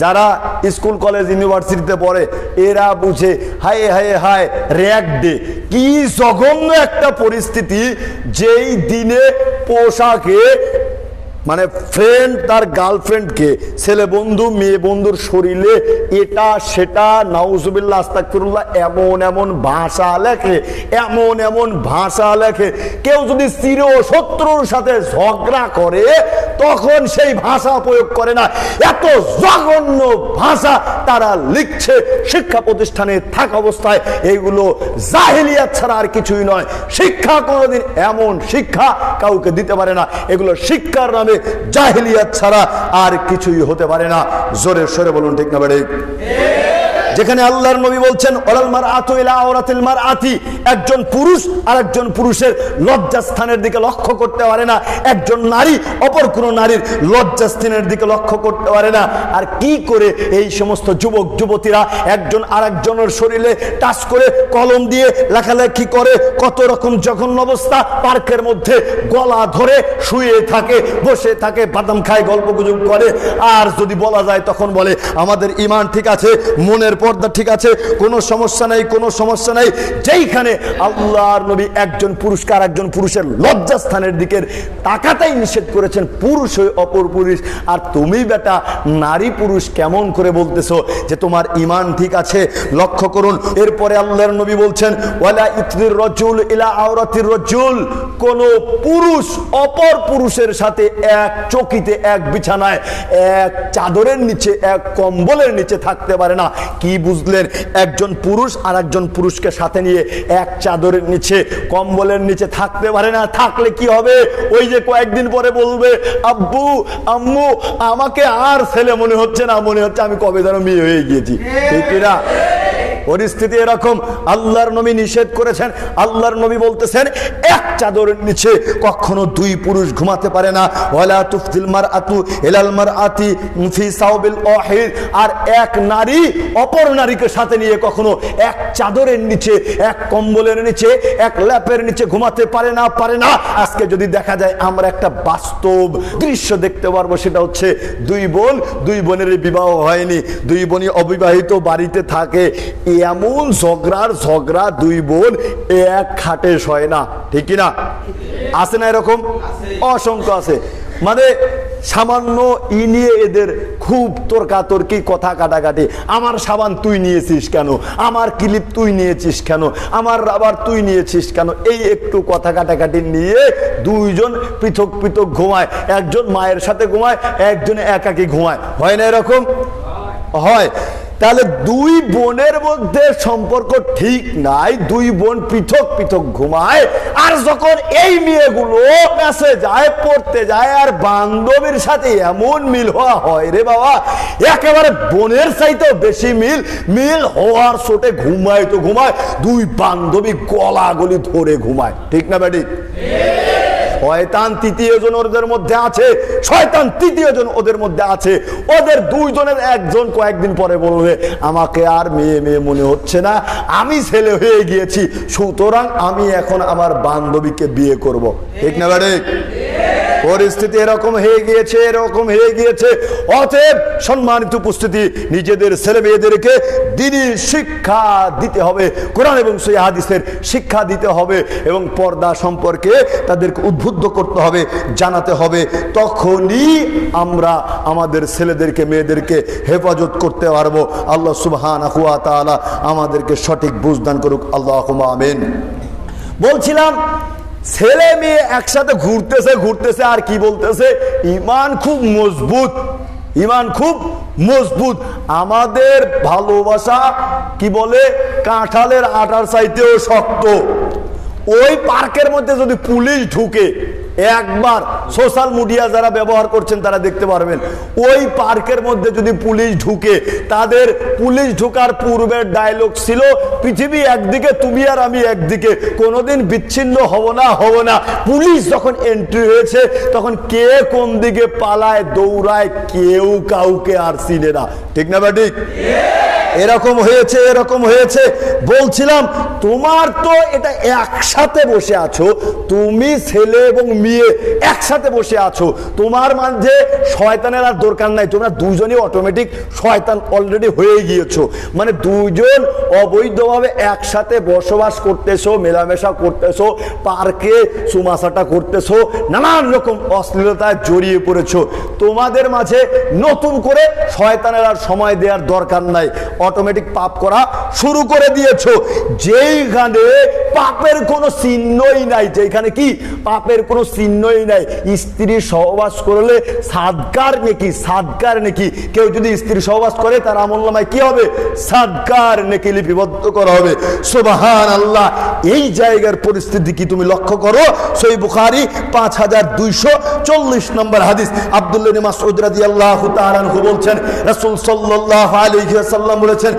যারা school, college, ইউনিভার্সিটিতে পড়ে, এরা বুঝে, হায় হায় হায় র্যাক ডে। কি জঘন্য একটা পরিস্থিতি, যেই দিনে পোশাকে মানে ফ্রেন্ড তার গার্লফ্রেন্ডকে ছেলে বন্ধু, মেয়ে বন্ধুর শরীরে এটা সেটা, নাউজুবিল্লাহ আস্তাকফিরুল্লাহ এমন এমন ভাষা লেখে, এমন এমন ভাষা লেখে, কেউ যদি চির শত্রুর সাথে ঝগড়া করে, তখন সেই ভাষা প্রয়োগ করে না। এত জঘন্য ভাষা তারা লিখছে, শিক্ষা প্রতিষ্ঠানে থাকা অবস্থায় এইগুলো জাহিলিয়াত ছাড়া আর কিছুই নয়। শিক্ষা কোনোদিন এমন শিক্ষা কাউকে দিতে পারে না। এগুলো শিক্ষার নামে জাহিলিয়াত ছাড়া আর কিছুই হতে পারে না। জোরে সরে বলুন ঠিক না বেড়ে? যেখানে আল্লাহর নবী বলছেন ওলাল মার আতু ইলা মার আতি একজন পুরুষ আর একজন পুরুষের লজ্জাস্থানের দিকে লক্ষ্য করতে পারে না। একজন নারী, অপর কোন নারীর লজ্জাস্থানের দিকে লক্ষ্য করতে পারে না। আর কি করে এই সমস্ত যুবক, যুবতীরা একজন আর একজনের শরীরে টাচ করে কলম দিয়ে লেখালেখি করে, কত রকম জঘন্য অবস্থা, পার্কের মধ্যে গলা ধরে শুয়ে থাকে, বসে থাকে, বাদাম খায়, গল্প গুজব করে। আর যদি বলা যায়, তখন বলে, আমাদের ইমান ঠিক আছে, মনের পর্দা ঠিক আছে, কোনো সমস্যা নেই, কোনো সমস্যা নেই। যেইখানে আল্লাহর নবী একজন পুরুষকে আর একজন পুরুষের লজ্জাস্থানের দিকের তাকাটাই নিষেধ করেছেন, পুরুষ হয়ে অপর পুরুষ। আর তুমি বেটা, নারী পুরুষ কেমন করে বলতেছো যে তোমার ইমান ঠিক আছে? লক্ষ্য করুন, এরপরে আল্লাহর নবী বলছেন, ওয়ালা ইতরির রজুল ইলা আওরাতির রজুল। কোন পুরুষ অপর পুরুষের সাথে এক চকিতে, এক বিছানায়, এক চাদরের নিচে, এক কম্বলের নিচে থাকতে পারে না। কি বুঝলেন, একজন পুরুষ আর একজন পুরুষকে সাথে নিয়ে এক চাদরের নিচে, কম্বলের নিচে থাকতে পারে না, থাকলে কি হবে? ওই যে কয়েকদিন পরে বলবে, আব্বু, আম্মু, আমাকে আর ছেলে মনে হচ্ছে না, মনে হচ্ছে আমি কবে যেন মেয়ে হয়ে গিয়েছি। ঠিক কিনা? পরিস্থিতি এরকম। আল্লাহর নবী নিষেধ করেছেন, আল্লাহর নবী বলতেছেন, এক চাদরের নিচে কখনো দুই পুরুষ ঘুমাতে পারে না। ওয়ালা আতু আতি আর এক নারী অপর নারীকে সাথে নিয়ে কখনো এক চাদরের নিচে, এক কম্বলের নিচে, এক ল্যাপের নিচে ঘুমাতে পারে না পারে না। আজকে যদি দেখা যায়, আমরা একটা বাস্তব দৃশ্য দেখতে পারব, সেটা হচ্ছে দুই বোন, দুই বোনের বিবাহ হয়নি। দুই বোনই অবিবাহিত বাড়িতে থাকে। এমন ঝগড়ার ঝগড়া, দুই বোন এক খাটে শয় না। ঠিক না আছে না এরকম? অসংখ্য আছে। মানে সামান্য ই নিয়ে এদের খুব তর্কাতর্কি, কথা কাটাকাটি। আমার সাবান তুই নিয়েছিস কেন? আমার ক্লিপ তুই নিয়েছিস কেন? আমার রাবার তুই নিয়েছিস কেন? এই একটু কথা কাটাকাটি নিয়ে দুইজন পৃথক পৃথক ঘুমায়। একজন মায়ের সাথে ঘুমায়, একজন একাকি ঘুমায়। হয় না এরকম? হয়। তাহলে দুই বোনের মধ্যে সম্পর্ক ঠিক নাই, দুই বোন পৃথক পৃথক ঘুমায়, আর যখন এই মেয়েগুলো কাছে যায় পড়তে যায়, আর বান্ধবীর সাথে এমন মিল হওয়া হয় রে বাবা, একেবারে বোনের চাইতেও বেশি মিল মিল হওয়ার সোটে ঘুমায় তো ঘুমায়, দুই বান্ধবী গলা গলি ধরে ঘুমায়, ঠিক না ব্যাটি? শয়তান তৃতীয় জন ওদের মধ্যে আছে, শয়তান তৃতীয় জন ওদের মধ্যে আছে। ওদের দুইজনের একজন কয়েকদিন পরে বলবে, আমাকে আর মেয়ে মেয়ে মনে হচ্ছে না, আমি ছেলে হয়ে গিয়েছি, সুতরাং আমি এখন আমার বান্ধবীকে বিয়ে করব। ঠিক না ব্যাডে পরিস্থিতি এরকম হয়ে গিয়েছে, এরকম হয়ে গিয়েছে। অতএব সম্মানিত উপস্থিতি, নিজেদের ছেলে মেয়েদেরকে দিনই শিক্ষা দিতে হবে। কোরআন এবং সেই হাদিসের শিক্ষা দিতে হবে এবং পর্দা সম্পর্কে তাদেরকে উদ্বুদ্ধ করতে হবে, জানাতে হবে। তখনই আমরা আমাদের ছেলেদেরকে, মেয়েদেরকে হেফাজত করতে পারব। আল্লাহ সুবহান আমাদেরকে সঠিক বুঝদান করুক। আল্লাহ আমিন। বলছিলাম ছেলে মেয়ে একসাথে ঘুরতেছে ঘুরতেছে আর কি বলতেছে? ইমান খুব মজবুত, ইমান খুব মজবুত। আমাদের ভালোবাসা, কি বলে, কাঁঠালের আটার চাইতেও শক্ত। ওই পার্কের মধ্যে যদি পুলিশ ঢুকে একবার সোশ্যাল মিডিয়া যারা ব্যবহার করছেন তারা দেখতে পারবেন। ওই পার্কের মধ্যে যদি পুলিশ ঢুকে, তাদের পুলিশ ঢোকার পূর্বের ডায়লগ ছিল, পৃথিবী একদিকে, তুমি আর আমি একদিকে। কোনোদিন বিচ্ছিন্ন হব না হব না। পুলিশ যখন এন্ট্রি হয়েছে, তখন কে কোন দিকে পালায়, দৌড়ায়, কেউ কাউকে আর চিনে না। ঠিক না বা ঠিক? এরকম হয়েছে এরকম হয়েছে। বলছিলাম, তোমার তো এটা একসাথে বসে আছো, তুমি ছেলে এবং মেয়ে একসাথে বসে আছো। তোমার মাঝে শয়তানের আর দরকার নাই, তোমরা দুজনই অটোমেটিক শয়তান অলরেডি হয়ে গিয়েছো। মানে দুজন অবৈধভাবে একসাথে বসবাস করতেছো, মেলামেশা করতেছো, পার্কে সুমাশাটা করতেছো, নানান রকম অশ্লীলতায় জড়িয়ে পড়েছো। তোমাদের মাঝে নতুন করে শয়তানের আর সময় দেওয়ার দরকার নাই। অটোমেটিক পাপ করা শুরু করে দিয়েছ। যেইখানে পাপের কোনো চিহ্নই নাই যেখানে কি? পাপের কোনো চিহ্নই নাই। স্ত্রী সহবাস করলে সাদকার নাকি? সাদকার নাকি? কেউ যদি স্ত্রী সহবাস করে, তার আমল্লামায় কি হবে? সাদকার নাকি লিপিবদ্ধ করা হবে। সুবাহান আল্লাহ এই জায়গার পরিস্থিতি কি তুমি লক্ষ্য করো? সই বুখারি, পাঁচ হাজার দুইশো চল্লিশ নম্বর হাদিস। আব্দুল্লাহ মাসউদ রাদিয়াল্লাহু তাআলা আনহু বলছেন, রাসূল সাল্লাল্লাহু আলাইহি ওয়াসাল্লাম বলেছেন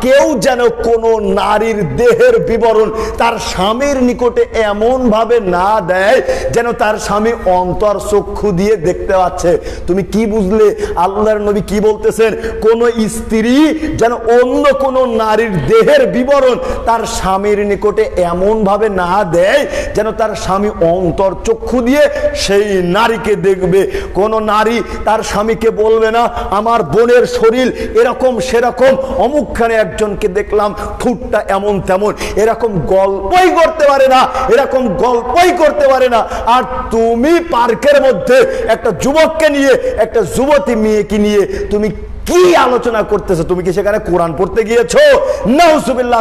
কেউ যেন কোন নারীর দেহের বিবরণ তার স্বামীর নিকটে এমন ভাবে না দেয় যেন তার স্বামী অন্তর চক্ষু দিয়ে দেখতে পাচ্ছে। তুমি কি বুঝলে? আল্লাহর নবী কি বলতেছেন? কোন স্ত্রী যেন অন্য কোন নারীর দেহের বিবরণ তার স্বামীর নিকটে এমন ভাবে না দেয় যেন তার স্বামী অন্তর চক্ষু দিয়ে সেই নারীকে দেখবে, কোন নারী তার স্বামীকে বলবে না, আমার বোনের শরীর এরকম সেরকম অমুকখানে একজনকে দেখলাম ঠুটটা এমন তেমন, এরকম গল্পই করতে পারে না, এরকম গল্পই করতে পারে না। আর তুমি পার্কের মধ্যে একটা যুবককে নিয়ে, একটা যুবতী মেয়েকে নিয়ে তুমি কি আলোচনা করতেছো? তুমি কি সেখানে কোরআন পড়তে গিয়েছো?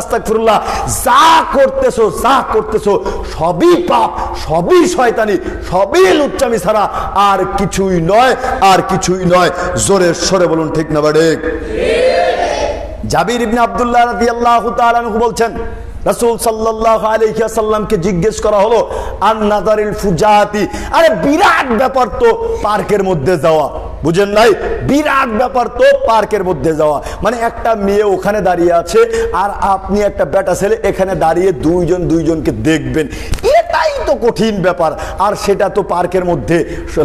আস্তাগফিরুল্লাহ, যা করতেছো যা করতেছো, সবই পাপ, সবই শয়তানি, সবই লুচ্চামি ছাড়া আর কিছুই নয়, আর কিছুই নয়। জোরে সরে বলুন, ঠিক না বাড়ে? জাবির ইবনে আব্দুল্লাহ রাদিয়াল্লাহু তাআলা বলছেন, রাসূল সাল্লাল্লাহু আলাইহি ওয়াসাল্লামকে জিজ্ঞেস করা হলো আন নাজারিল ফুজাতি, আরে বিরাট ব্যাপার তো, পার্কের মধ্যে যাওয়া। বুঝেন নাই? বিরাট ব্যাপার তো পার্কের মধ্যে যাওয়া। মানে একটা মেয়ে ওখানে দাঁড়িয়ে আছে, আর আপনি একটা ব্যাটা ছেলে এখানে দাঁড়িয়ে দুইজন দুইজনকে দেখবেন। এটাই তো কঠিন ব্যাপার। আর সেটা তো পার্কের মধ্যে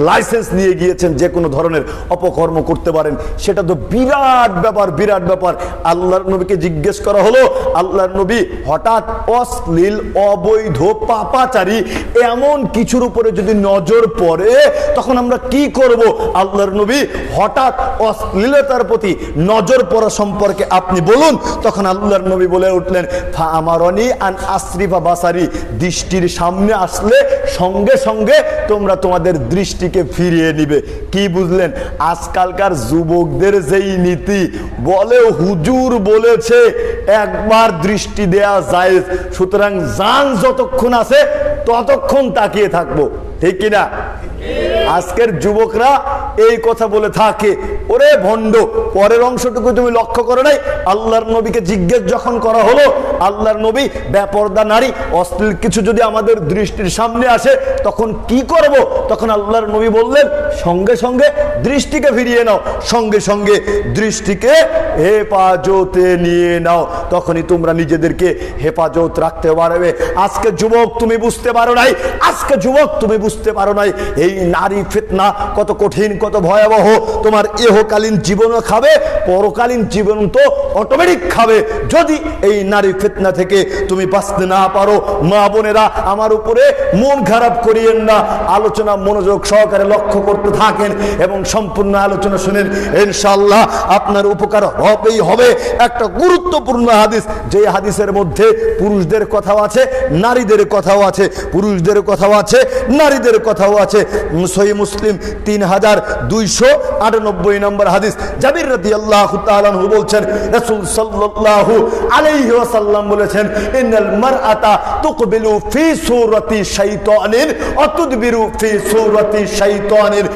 লাইসেন্স নিয়ে গিয়েছেন যে কোনো ধরনের অপকর্ম করতে পারেন। সেটা তো বিরাট ব্যাপার বিরাট ব্যাপার। আল্লাহর নবীকে জিজ্ঞেস করা হলো, আল্লাহর নবী হঠাৎ অশ্লীল, অবৈধ, পাপাচারী এমন কিছুর উপরে যদি নজর পড়ে, তখন আমরা কি করব? আল্লাহর নবী হঠাৎ অশ্লীলতার প্রতি নজর পড়া সম্পর্কে আপনি বলুন। তখন আল্লাহর নবী বলে উঠলেন ফা আমারনি আন আশ্রিফা বাসারি, দৃষ্টির সামনে আসলে সঙ্গে সঙ্গে তোমরা তোমাদের দৃষ্টিকে ফিরিয়ে নিবে। কি বুঝলেন? আজকালকার যুবকদের যেই নীতি, বলে হুজুর বলেছে, একবার দৃষ্টি দেয়া যায় সুতরাং জান যতক্ষণ আছে ততক্ষণ তাকিয়ে থাকব। ঠিক কিনা? আজকের যুবকরা এই কথা বলে থাকে ওরে ভণ্ড, পরের অংশটুকু তুমি লক্ষ্য করো নাই? আল্লাহর নবীকে জিজ্ঞেস যখন করা হলো, আল্লাহর নবী ব্যাপরদা নারী, অশ্লীল কিছু যদি আমাদের দৃষ্টির সামনে আসে, তখন কি করব? তখন আল্লাহর নবী বললেন, সঙ্গে সঙ্গে দৃষ্টিকে ফিরিয়ে নাও, সঙ্গে সঙ্গে দৃষ্টিকে হেফাজতে নিয়ে নাও। তখনই তোমরা নিজেদেরকে হেফাজত রাখতে পারবে। আজকে যুবক তুমি বুঝতে পারো নাই, আজকে যুবক তুমি বুঝতে পারো নাই, এই নারী ফিতনা কত কঠিন, কত ভয়াবহ। তোমার এহকালীন জীবনও খাবে, পরকালীন জীবন তো অটোমেটিক খাবে। যদি এই নারী ফিতনা থেকে তুমি বাঁচতে না পারো, মা বোনেরা, আমার উপরে মন খারাপ করিয়েন না। আলোচনা, মনোযোগ সহকারে লক্ষ্য করতে থাকেন এবং সম্পূর্ণ আলোচনা শুনেন ইনশাল্লাহ আপনার উপকার হবেই হবে। একটা গুরুত্বপূর্ণ হাদিস যে হাদিসের মধ্যে পুরুষদের কথাও আছে, নারীদের কথাও আছে, পুরুষদের কথাও আছে, নারীদের কথাও আছে। সহি মুসলিম তিন হাজার দুইশো আটানব্বই হাদিস। জাবির রাদি আল্লাহ তালু বলছেন, রসুল সাল্লাহ আলাইহি ওয়াসাল্লাম বলেছেন, ইন্নাল মারআতা তুকবিলু ফি সূরাতি শাইতানিন, অতুদবিরু ফি সূরাতি শাইতানিন।